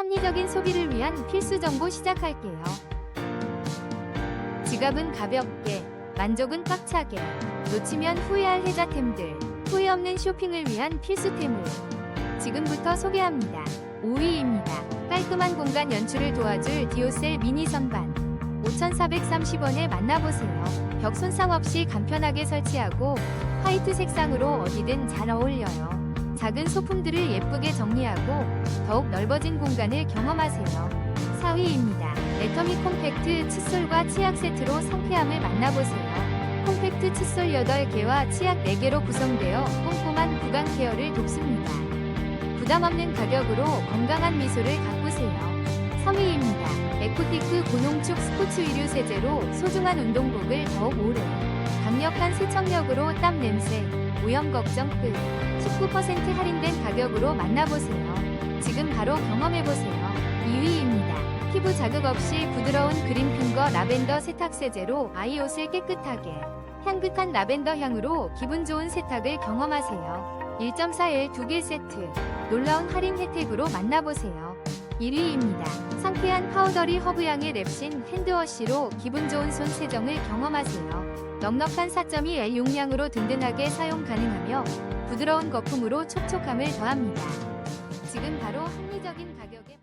합리적인 소비를 위한 필수 정보 시작할게요. 지갑은 가볍게, 만족은 꽉차게, 놓치면 후회할 혜자템들, 후회 없는 쇼핑을 위한 필수템을 지금부터 소개합니다. 5위입니다. 깔끔한 공간 연출을 도와줄 디오셀 미니 선반. 5,430원에 만나보세요. 벽 손상 없이 간편하게 설치하고 화이트 색상으로 어디든 잘 어울려요. 작은 소품들을 예쁘게 정리하고 더욱 넓어진 공간을 경험하세요. 4위입니다. 레터미 콤팩트 칫솔과 치약 세트로 상쾌함을 만나보세요. 콤팩트 칫솔 8개와 치약 4개로 구성되어 꼼꼼한 구강 케어를 돕습니다. 부담 없는 가격으로 건강한 미소를 가꾸세요. 3위입니다. 에코티크 고농축 스포츠 의류 세제로 소중한 운동복을 더욱 오래 강력한 세척력으로 땀 냄새, 오염 걱정 끝 19% 할인된 가격으로 만나보세요. 지금 바로 경험해보세요. 2위입니다. 피부 자극 없이 부드러운 그린 핑거 라벤더 세탁 세제로 아이 옷을 깨끗하게 향긋한 라벤더 향으로 기분 좋은 세탁을 경험하세요. 1.4일 2개 세트 놀라운 할인 혜택으로 만나보세요. 1위입니다. 상쾌한 파우더리 허브향의 랩신 핸드워시로 기분 좋은 손 세정을 경험하세요. 넉넉한 4.2L 용량으로 든든하게 사용 가능하며 부드러운 거품으로 촉촉함을 더합니다. 지금 바로 합리적인 가격에